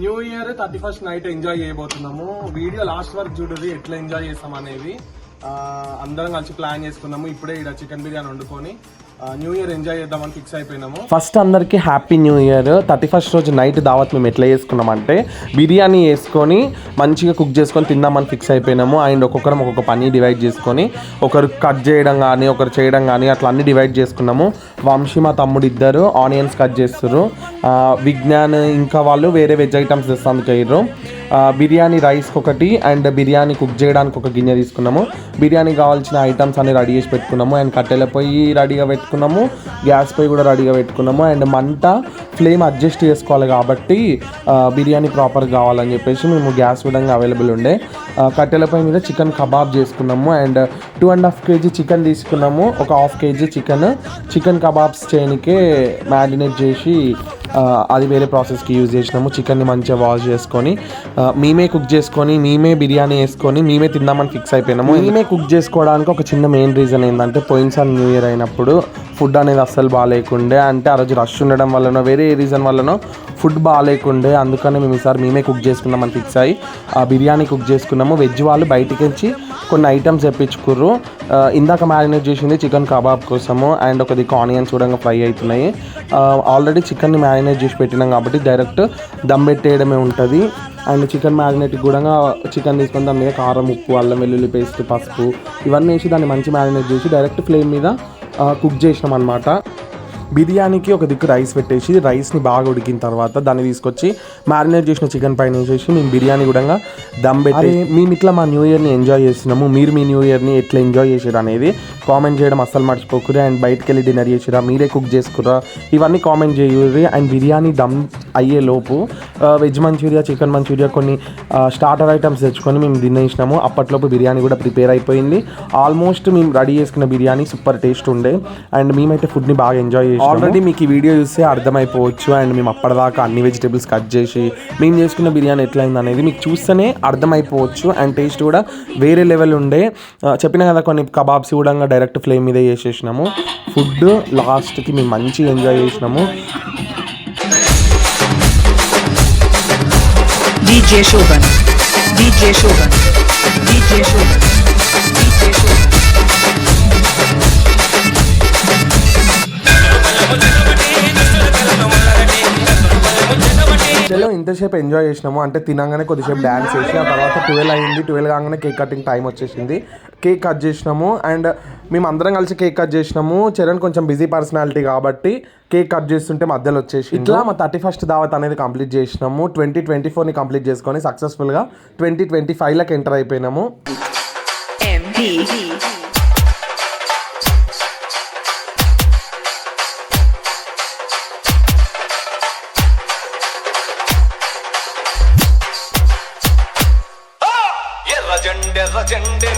New year thirty first night enjoy చేయబోతున్నాము. Video last వరకు చూడదు ఎట్లా ఎంజాయ్ చేస్తాం అనేది అందరం కలిసి ప్లాన్ చేసుకున్నాము. ఇప్పుడే ఇక్కడ చికెన్ బిర్యానీ వండుకొని న్యూ ఇయర్ ఎంజాయ్ చేద్దామని ఫిక్స్ అయిపోయినాము. ఫస్ట్ అందరికీ happy new year. Thirty first రోజు నైట్ దావత్ మేము ఎట్లా చేసుకున్నామంటే బిర్యానీ వేసుకొని మంచిగా కుక్ చేసుకొని తిందామని ఫిక్స్ అయిపోయినాము. అండ్ ఒక్కొక్కరం ఒక్కొక్క పని డివైడ్ చేసుకొని ఒకరు కట్ చేయడం కానీ ఒకరు చేయడం కానీ అట్లా అన్ని డివైడ్ చేసుకున్నాము. వంశీ మా తమ్ముడు ఇద్దరు ఆనియన్స్ కట్ చేస్తారు విజ్ఞాన్ ఇంకా వాళ్ళు వేరే వెజ్ ఐటమ్స్ తెస్తానికి చేయరు బిర్యానీ రైస్కి ఒకటి అండ్ బిర్యానీ కుక్ చేయడానికి ఒక గిన్నె తీసుకున్నాము. బిర్యానీ కావాల్సిన ఐటమ్స్ అన్ని రెడీ చేసి పెట్టుకున్నాము. అండ్ కట్టెల పొయ్యి రెడీగా పెట్టుకున్నాము. గ్యాస్ పొయ్యి కూడా రెడీగా పెట్టుకున్నాము. అండ్ మంట ఫ్లేమ్ అడ్జస్ట్ చేసుకోవాలి కాబట్టి బిర్యానీ ప్రాపర్ కావాలని చెప్పేసి మేము గ్యాస్ విధంగా అవైలబుల్ ఉండే. కట్టెల పొయ్యి మీద చికెన్ కబాబ్ చేసుకున్నాము. And two and half KG chicken తీసుకున్నాము. ఒక half KG chicken. Chicken kebabs చేయనికే marinate చేసి అది వేరే ప్రాసెస్కి యూజ్ చేసినాము. చికెన్ని మంచిగా వాష్ చేసుకొని మేమే కుక్ చేసుకొని మేమే బిర్యానీ వేసుకొని మేమే తిందామని ఫిక్స్ అయిపోయినాము. మేమే కుక్ చేసుకోవడానికి ఒక చిన్న మెయిన్ రీజన్ ఏంటంటే పోయినసారి న్యూ ఇయర్ అయినప్పుడు ఫుడ్ అనేది అస్సలు బాగాలేకుండే. అంటే ఆ రోజు రష్ ఉండడం వల్లనో వేరే రీజన్ వల్లనో ఫుడ్ బాగాలేకుండే. అందుకని మేము ఈసారి మేమే కుక్ చేసుకుందామని ఫిక్స్ అయ్యి ఆ బిర్యానీ కుక్ చేసుకున్నాము. వెజ్ వాళ్ళు బయటికి వచ్చి కొన్ని ఐటమ్స్ తెప్పించుకుర్రు. ఇందాక మ్యారినేట్ చేసింది చికెన్ కబాబ్ కోసము అండ్ ఒక దిక్కు ఆనియన్స్ కూడా ఫ్రై అవుతున్నాయి. ఆల్రెడీ చికెన్ని మ్యారినేట్ చేసి పెట్టినాం కాబట్టి డైరెక్ట్ దమ్ పెట్టేయడమే ఉంటుంది. అండ్ చికెన్ మ్యారినేట్ కూడా చికెన్ తీసుకొని దాని మీద కారం ఉప్పు అల్లం వెల్లుల్లి పేస్ట్ పసుపు ఇవన్నీ వేసి దాన్ని మంచి మ్యారినేట్ చేసి డైరెక్ట్ ఫ్లేమ్ మీద కుక్ చేసినాం అనమాట బిర్యానీకి ఒక దిక్కు రైస్ పెట్టేసి రైస్ని బాగా ఉడికిన తర్వాత దాన్ని తీసుకొచ్చి మ్యారినేట్ చేసిన చికెన్ పైన వేసేసి మేము బిర్యానీ కూడా దమ్ పెట్టి మేము ఇట్లా మా న్యూ ఇయర్ని ఎంజాయ్ చేస్తున్నాము. మీరు మీ న్యూ ఇయర్ని ఎట్లా ఎంజాయ్ చేసారు అనేది కామెంట్ చేయడం అస్సలు మర్చిపోకురా అండ్ బయటకు వెళ్ళి డిన్నర్ చేసిరా మీరే కుక్ చేసుకురా ఇవన్నీ కామెంట్ చేయుర్రి. అండ్ బిర్యానీ దమ్ అయ్యే లోపు వెజ్ మంచూరియా చికెన్ మంచూరియా కొన్ని స్టార్టర్ ఐటమ్స్ తెచ్చుకొని మేము తినేసినాము అప్పట్లోపు బిర్యానీ కూడా ప్రిపేర్ అయిపోయింది. ఆల్మోస్ట్ మేము రెడీ చేసుకున్న బిర్యానీ సూపర్ టేస్ట్ ఉండే. అండ్ మేమైతే ఫుడ్ని బాగా ఎంజాయ్ చేసి ఆల్రెడీ మీకు ఈ వీడియో చూస్తే అర్థమైపోవచ్చు అండ్ మేము అప్పటిదాకా అన్ని వెజిటేబుల్స్ కట్ చేసి మేము చేసుకున్న బిర్యానీ ఎట్లయింది అనేది మీకు చూస్తేనే అర్థమైపోవచ్చు అండ్ టేస్ట్ కూడా వేరే లెవెల్ ఉండే చెప్పిన కదా కొన్ని కబాబ్స్ కూడా డైరెక్ట్ ఫ్లేమ్ మీద చేసేసినాము ఫుడ్ లాస్ట్కి మేము మంచిగా ఎంజాయ్ చేసినాము DJ Shogun. DJ Shogun. DJ Shogun. చలో ఇంతసేపు ఎంజాయ్ చేసినాము. అంటే తినగానే కొద్దిసేపు డ్యాన్స్ చేసి ఆ తర్వాత ట్వెల్వ్ అయింది. ట్వెల్వ్ కాగానే కేక్ కటింగ్ టైం వచ్చేసింది. కేక్ కట్ చేసినాము. అండ్ మేము అందరం కలిసి కేక్ కట్ చేసినాము. చరణ్ కొంచెం బిజీ పర్సనాలిటీ కాబట్టి కేక్ కట్ చేస్తుంటే మధ్యలో వచ్చేసి ఇట్లా మా థర్టీ ఫస్ట్ దావత్ అనేది కంప్లీట్ చేసినాము. ట్వంటీ ట్వంటీ ఫోర్ని కంప్లీట్ చేసుకొని సక్సెస్ఫుల్గా ట్వంటీ ట్వంటీ ఫైవ్లోకి ఎంటర్ అయిపోయినాము. కొండెర్ర జెండె